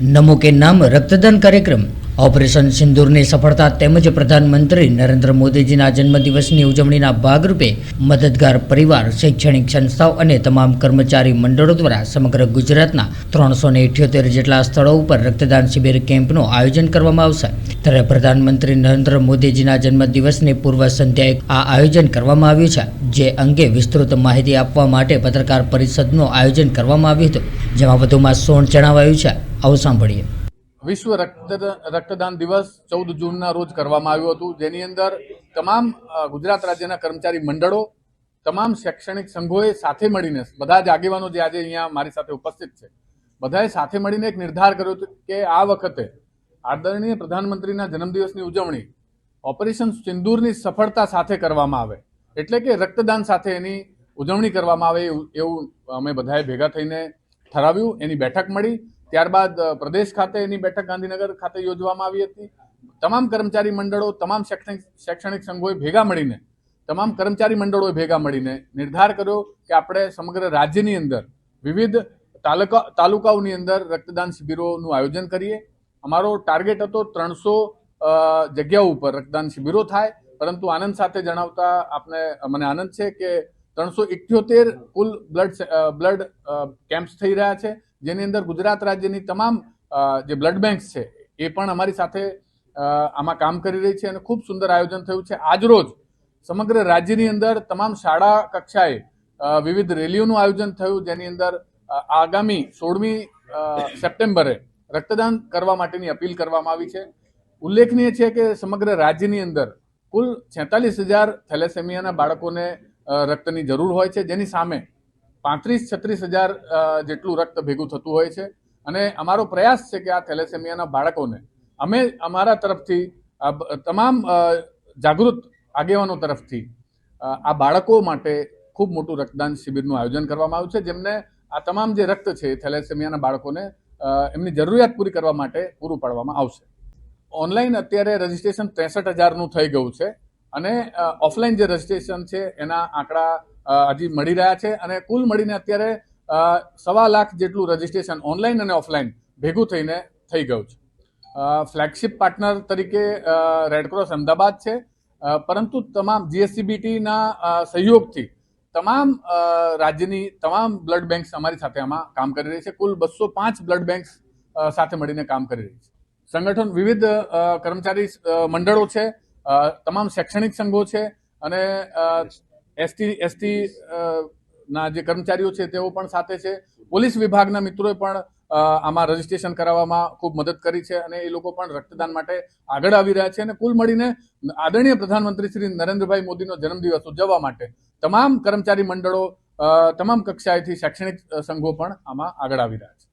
નમો કે નામ રક્તદાન કાર્યક્રમ. ઓપરેશન સિંદૂરની સફળતા તેમજ પ્રધાનમંત્રી નરેન્દ્ર મોદીજીના જન્મદિવસની ઉજવણીના ભાગરૂપે મદદગાર પરિવાર, શૈક્ષણિક સંસ્થાઓ અને તમામ કર્મચારી મંડળો દ્વારા સમગ્ર ગુજરાતના ત્રણસો જેટલા સ્થળો ઉપર રક્તદાન શિબિર કેમ્પનું આયોજન કરવામાં આવશે. ત્યારે પ્રધાનમંત્રી નરેન્દ્ર મોદીજીના જન્મદિવસની પૂર્વ સંધ્યાએ આ આયોજન કરવામાં આવ્યું છે, જે અંગે વિસ્તૃત માહિતી આપવા માટે પત્રકાર પરિષદનું આયોજન કરવામાં આવ્યું હતું. જેમાં વધુમાં સોણ જણાવાયું છે. આવું સાંભળીએ. વિશ્વ રક્ત રક્તદાન દિવસ ચૌદ જૂનના રોજ કરવામાં આવ્યું હતું. જેની અંદર તમામ ગુજરાત રાજ્યના કર્મચારી મંડળો, તમામ શૈક્ષણિક સંઘોએ સાથે મળીને, બધા જ આગેવાનો જે આજે અહીંયા મારી સાથે ઉપસ્થિત છે, બધાએ સાથે મળીને એક નિર્ધાર કર્યો હતો કે આ વખતે આદરણીય પ્રધાનમંત્રીના જન્મદિવસની ઉજવણી ઓપરેશન સિંદૂરની સફળતા સાથે કરવામાં આવે, એટલે કે રક્તદાન સાથે એની ઉજવણી કરવામાં આવે એવું- એવું અમે બધાએ ભેગા થઈને ઠરાવ્યું. એની બેઠક મળી. ત્યારબાદ પ્રદેશ ખાતે એની બેઠક ગાંધીનગર ખાતે યોજવામાં આવી હતી. તમામ કર્મચારી મંડળો, તમામ શૈક્ષણિક શૈક્ષણિક સંઘોએ ભેગા મળીને, તમામ કર્મચારી મંડળોએ ભેગા મળીને નિર્ધાર કર્યો કે આપણે સમગ્ર રાજ્યની અંદર વિવિધ તાલુકા, તાલુકાઓની અંદર રક્તદાન શિબિરોનું આયોજન કરીએ. અમારો ટાર્ગેટ હતો ત્રણસો જગ્યાઓ ઉપર રક્તદાન શિબિરો થાય. પરંતુ આનંદ સાથે જણાવતા આપને, મને આનંદ છે કે ત્રણસો ઇઠ્યોતેર કુલ બ્લડ બ્લડ કેમ્પ્સ થઈ રહ્યા છે. જેની અંદર ગુજરાત રાજ્યની તમામ જે બ્લડ બેંક્સ છે, એ પણ અમારી સાથે આમાં કામ કરી રહી છે અને ખૂબ સુંદર આયોજન થયું છે. આજરોજ સમગ્ર રાજ્યની અંદર તમામ શાળા કક્ષાએ વિવિધ રેલીઓનું આયોજન થયું, જેની અંદર આગામી સોળમી સપ્ટેમ્બરે રક્તદાન કરવા માટેની અપીલ કરવામાં આવી છે. ઉલ્લેખનીય છે કે સમગ્ર રાજ્યની અંદર કુલ છેતાલીસ હજાર થેલેસેમિયાના બાળકોને રક્તની જરૂર હોય છે. જેની સામે પાંત્રીસ છત્રીસ હજાર જેટલું રક્ત ભેગું થતું હોય છે. અને અમારો પ્રયાસ છે કે આ થેલેસેમિયાના બાળકોને અમે અમારા તરફથી તમામ જાગૃત આગેવાનો તરફથી આ બાળકો માટે ખૂબ મોટું રક્તદાન શિબિરનું આયોજન કરવામાં આવ્યું છે. જેમને આ તમામ જે રક્ત છે થેલેસેમિયાના બાળકોને એમની જરૂરિયાત પૂરી કરવા માટે પૂરું પાડવામાં આવશે. ઓનલાઈન અત્યારે રજિસ્ટ્રેશન ત્રેસઠ હજારનું થઈ ગયું છે. અને ઓફલાઈન જે રજીસ્ટ્રેશન છે, એના આંકડા હજી મળી રહ્યા છે અને કુલ મળીને અત્યારે સવા લાખ જેટલું રજીસ્ટ્રેશન ઓનલાઈન અને ઓફલાઈન ભેગું થઈને થઈ ગયું છે. ફ્લેગશિપ પાર્ટનર તરીકે રેડક્રોસ અમદાવાદ છે. પરંતુ તમામ જીએસસીબીટીના સહયોગથી તમામ રાજ્યની તમામ બ્લડ બેંક્સ અમારી સાથે આમાં કામ કરી રહી છે. કુલ બસો પાંચ બ્લડ બેંક્સ સાથે મળીને કામ કરી રહી છે. સંગઠન વિવિધ કર્મચારી મંડળો છે. તમામ શૈક્ષણિક સંઘો છે અને એસટી એસટી ના જે કર્મચારીઓ છે તેઓ પણ સાથે છે. પોલીસ વિભાગના મિત્રોએ પણ આમાં રજીસ્ટ્રેશન કરાવવામાં ખૂબ મદદ કરી છે અને એ લોકો પણ રક્તદાન માટે આગળ આવી રહ્યા છે અને કુલ મળીને આદરણીય પ્રધાનમંત્રી શ્રી નરેન્દ્રભાઈ મોદીનો જન્મદિવસ ઉજવવા માટે તમામ કર્મચારી મંડળો તમામ કક્ષાએથી શૈક્ષણિક સંઘો પણ આમાં આગળ આવી રહ્યા છે.